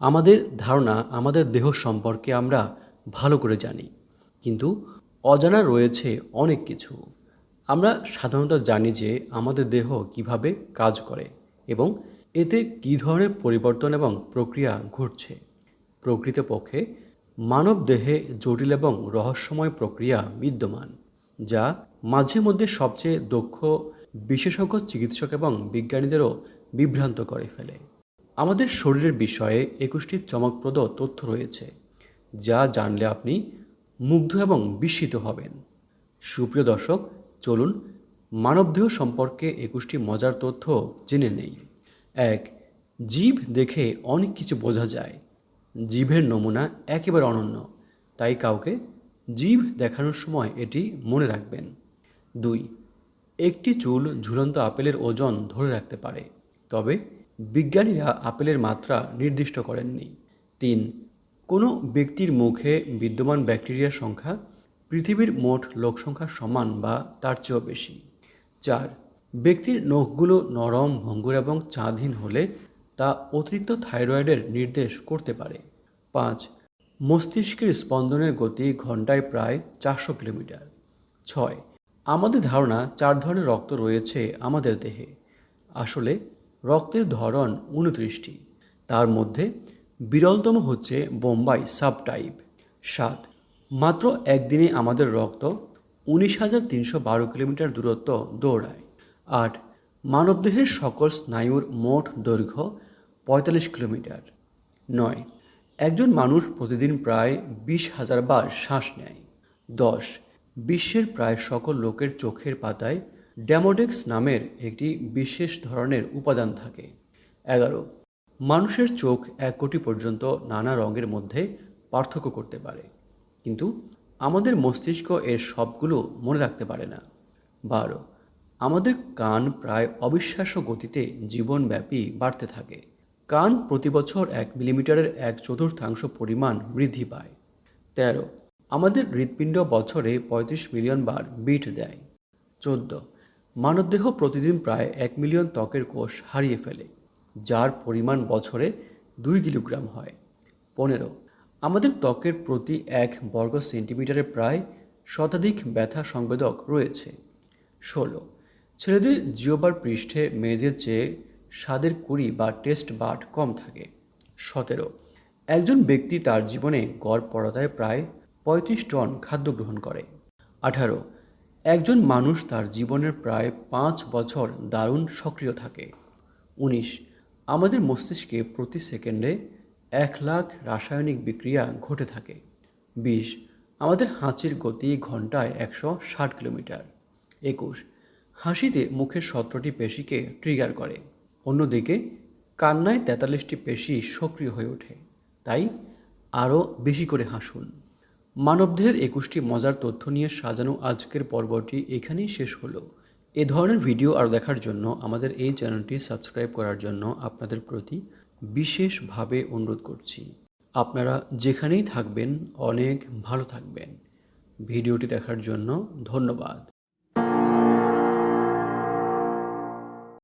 আমাদের ধারণা, আমাদের দেহ সম্পর্কে আমরা ভালো করে জানি, কিন্তু অজানা রয়েছে অনেক কিছু। আমরা সাধারণত জানি যে আমাদের দেহ কীভাবে কাজ করে এবং এতে কী ধরনের পরিবর্তন এবং প্রক্রিয়া ঘটছে। প্রকৃতপক্ষে, মানব দেহে জটিল এবং রহস্যময় প্রক্রিয়া বিদ্যমান, যা মাঝে মধ্যে সবচেয়ে দক্ষ বিশেষজ্ঞ, চিকিৎসক এবং বিজ্ঞানীদেরও বিভ্রান্ত করে ফেলে। আমাদের শরীরের বিষয়ে একুশটি চমকপ্রদ তথ্য রয়েছে, যা জানলে আপনি মুগ্ধ এবং বিস্মিত হবেন। সুপ্রিয় দর্শক, চলুন মানবদেহ সম্পর্কে একুশটি মজার তথ্য জেনে নেই। এক, জীব দেখে অনেক কিছু বোঝা যায়। জীবের নমুনা একেবারে অনন্য, তাই কাউকে জীব দেখানোর সময় এটি মনে রাখবেন। দুই, একটি চুল ঝুলন্ত আপেলের ওজন ধরে রাখতে পারে, তবে বিজ্ঞানীরা আপেলের মাত্রা নির্দিষ্ট করেননি। তিন, কোনো ব্যক্তির মুখে বিদ্যমান ব্যাকটেরিয়ার সংখ্যা পৃথিবীর মোট লোকসংখ্যার সমান বা তার চেয়েও বেশি। চার, ব্যক্তির নখগুলো নরম, ভঙ্গুর এবং চাঁদহীন হলে তা অতিরিক্ত থাইরয়েডের নির্দেশ করতে পারে। পাঁচ, মস্তিষ্কের স্পন্দনের গতি ঘন্টায় প্রায় চারশো কিলোমিটার। ছয়, আমাদের ধারণা চার ধরনের রক্ত রয়েছে আমাদের দেহে। আসলে রক্তের ধরন উনত্রিশটি। তার মধ্যে বিরলতম হচ্ছে বোম্বাই সাবটাইপ। সাত, মাত্র একদিনে আমাদের রক্ত উনিশ হাজার তিনশো বারো কিলোমিটার দূরত্ব দৌড়ায়। আট, মানবদেহের সকল স্নায়ুর মোট দৈর্ঘ্য পঁয়তাল্লিশ কিলোমিটার। নয়, একজন মানুষ প্রতিদিন প্রায় বিশ হাজার বার শ্বাস নেয়। দশ, বিশ্বের প্রায় সকল লোকের চোখের পাতায় ড্যামোডেক্স নামের একটি বিশেষ ধরনের উপাদান থাকে। এগারো, মানুষের চোখ এক কোটি পর্যন্ত নানা রঙের মধ্যে পার্থক্য করতে পারে। কিন্তু আমাদের মস্তিষ্ক এর সবগুলো মনে রাখতে পারে না। বারো, আমাদের কান প্রায় অবিশ্বাস্য গতিতে জীবনব্যাপী বাড়তে থাকে। কান প্রতি বছর এক মিলিমিটারের এক চতুর্থাংশ পরিমাণ বৃদ্ধি পায়। তেরো, আমাদের হৃৎপিণ্ড বছরে পঁয়ত্রিশ মিলিয়ন বার বিট দেয়। চোদ্দ মানবদেহ প্রতিদিন প্রায় এক মিলিয়ন ত্বকের কোষ হারিয়ে ফেলে, যার পরিমাণ বছরে দুই কিলোগ্রাম হয়। পনেরো, আমাদের ত্বকের প্রতি এক বর্গ সেন্টিমিটারে প্রায় শতাধিক ব্যথা সংবেদক রয়েছে। ষোলো, ছেলেদের জিওবার পৃষ্ঠে মেয়েদের চেয়ে স্বাদের কুড়ি বা টেস্ট বাট কম থাকে। সতেরো, একজন ব্যক্তি তার জীবনে গড় পড়তায় প্রায় পঁয়ত্রিশ টন খাদ্য গ্রহণ করে। আঠারো একজন মানুষ তার জীবনের প্রায় পাঁচ বছর দারুণ সক্রিয় থাকে। উনিশ, আমাদের মস্তিষ্কে প্রতি সেকেন্ডে এক লাখ রাসায়নিক বিক্রিয়া ঘটে থাকে। বিশ, আমাদের হাঁচির গতি ঘন্টায় একশো ষাট কিলোমিটার। একুশ, হাসিতে মুখের সতেরোটি পেশিকে ট্রিগার করে। অন্যদিকে, কান্নায় তেতাল্লিশটি পেশি সক্রিয় হয়ে ওঠে। তাই আরও বেশি করে হাসুন। মানবদেহের একুশটি মজার তথ্য নিয়ে সাজানো আজকের পর্বটি এখানেই শেষ হলো। এ ধরনের ভিডিও আরও দেখার জন্য আমাদের এই চ্যানেলটি সাবস্ক্রাইব করার জন্য আপনাদের প্রতি বিশেষভাবে অনুরোধ করছি। আপনারা যেখানেই থাকবেন, অনেক ভালো থাকবেন। ভিডিওটি দেখার জন্য ধন্যবাদ।